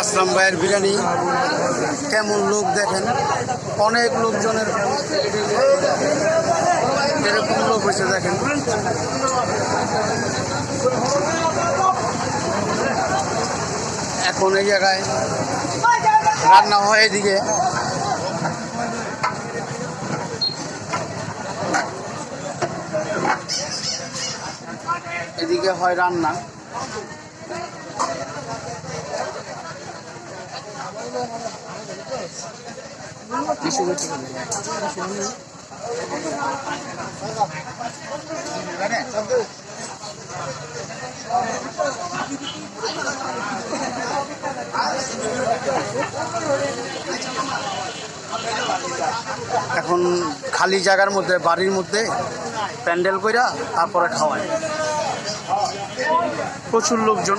আসলাম ভাইয়ের বিরিয়ানি। কেমন লোক দেখেন? অনেক লোকজনের এরকম লোক হয়েছে দেখেন। এখন এই জায়গায় রান্না হয় এদিকে। এদিকে হয় রান্না। এখন খালি জায়গার মধ্যে বাড়ির মধ্যে প্যান্ডেল কইরা তারপরে খাওয়ায় প্রচুর লোকজন।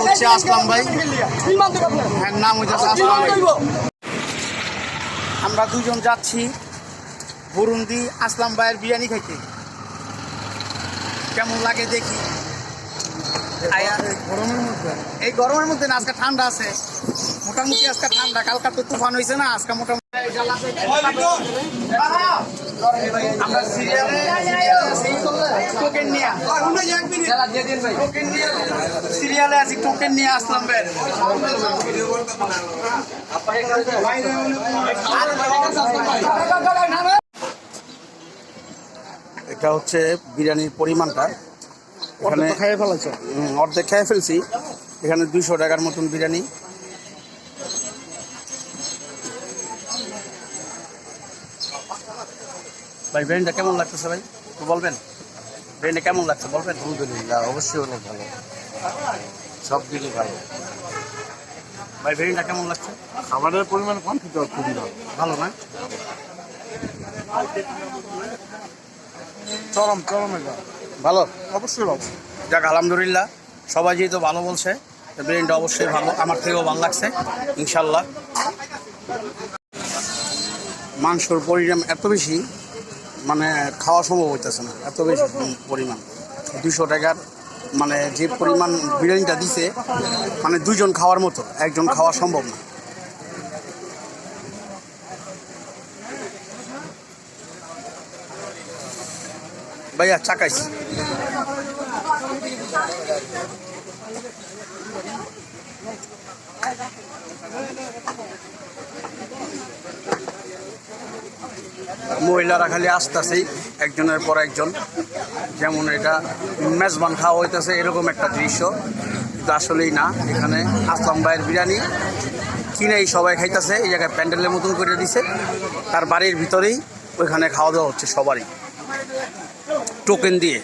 হচ্ছে আসলাম ভাই। হ্যাঁ নাম হচ্ছে আসলাম আমরা দুজন যাচ্ছি বুরুন্দি আসলাম ভাইয়ের বিরিয়ানি খাইতে। কেমন লাগে দেখি। এই গরমের মধ্যে না আজকে ঠান্ডা আছে। মোটামুটি আজকে ঠান্ডা কালকা তো তুফান হয়েছে না আজকে মোটামুটি আমরা সিরিয়ালে টোকেন নিয়ে সিরিয়ালে আছি টোকেন নিয়ে আসলাম বের। এটা হচ্ছে বিরিয়ানির পরিমাণটা। এখানে খাইয়ে ফেলাইছ হুম, অর্ধেক খেয়ে ফেলছি। এখানে দুইশো টাকার মতন বিরিয়ানি। ভাই বিরিয়ানিটা কেমন লাগতেছে ভাই? একটু বলবেন? বিরিয়ানি কেমন লাগছে? বলবেন? আলহামদুলিল্লাহ অবশ্যই অনেক ভালো। সব দিকে ভালো। ভাই বিরিয়ানিটা কেমন লাগছে? খাবারের পরিমাণ কম কিন্তু খুবই ভালো। ভালো না? চরম চরম ভালো। অবশ্যই ভালো। যাক আলহামদুলিল্লাহ সবাই যেহেতু ভালো বলছে ব্রেনটা অবশ্যই ভালো আমার থেকেও ভালো লাগছে ইনশাল্লাহ মাংসর পরিমাণ এত বেশি মানে খাওয়া সম্ভব হইতেছে না, এত বেশি পরিমাণ। দুশো টাকার মানে যে পরিমাণ বিরিয়ানিটা দিছে মানে দুজন খাওয়ার মতো, একজন খাওয়া সম্ভব না। ভাইয়া চাকাইছি মহিলারা খালি আসতেছেই, একজনের পর একজন। যেমন এটা মেজবান খাওয়া হইতেছে, এরকম একটা দৃশ্য। কিন্তু আসলেই না, এখানে আসলাম ভাইয়ের বিরিয়ানি। কিনেই সবাই খাইতেছে, এই জায়গায় প্যান্ডেলের মতন করে দিছে। তার বাড়ির ভিতরেই ওইখানে খাওয়া দাওয়া হচ্ছে সবারই। টোকেন দিয়ে।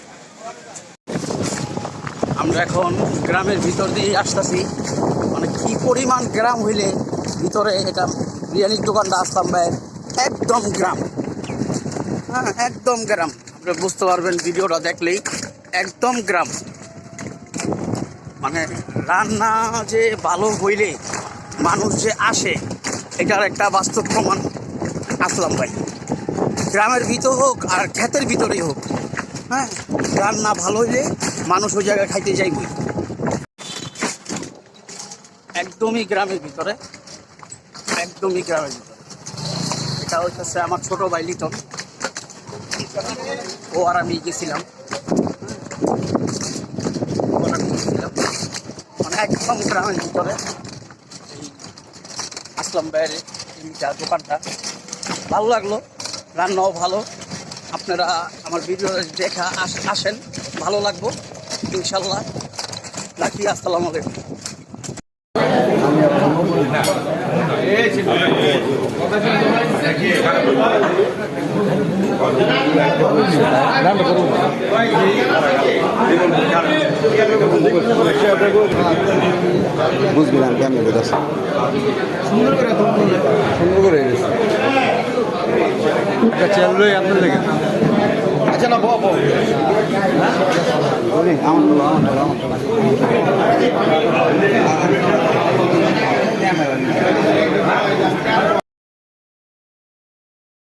আমরা এখন গ্রামের ভিতর দিয়ে আসতেছি। মানে কি পরিমাণ গ্রাম হইলে ভিতরে এটা বিরিয়ানির দোকানটা, আসলাম ভাইয়ের একদম গ্রাম। হ্যাঁ একদম গ্রাম। আপনি বুঝতে পারবেন ভিডিওটা দেখলেই। একদম গ্রাম। মানে রান্না যে ভালো হইলে মানুষ যে আসে, এটার একটা বাস্তব প্রমাণ আসলাম ভাই। গ্রামের ভিতর হোক আর ক্ষেতের ভিতরেই হোক হ্যাঁ রান্না ভালো হইলে মানুষ ওই জায়গায় খাইতে যাইবই। একদমই গ্রামের ভিতরে। একদমই গ্রামের ভিতরে। এটা হচ্ছে আমার ছোট ভাই লিটন। ও আর আমি গেছিলাম। মানে একদম এই আসলাম বাইরে এইটা দোকানটা। ভালো লাগল, রান্নাও ভালো। আপনারা আমার ভিডিও দেখা আস- আসেন, ভালো লাগবো, ইনশাল্লাহ। রাখি, আসসালামু আলাইকুম। বুঝলাম কেমন কথা সুন্দর করে সুন্দর করে গেছে চেয়ারগুলোই আপনার লেগে আচ্ছা না বাবা আমার তো আমার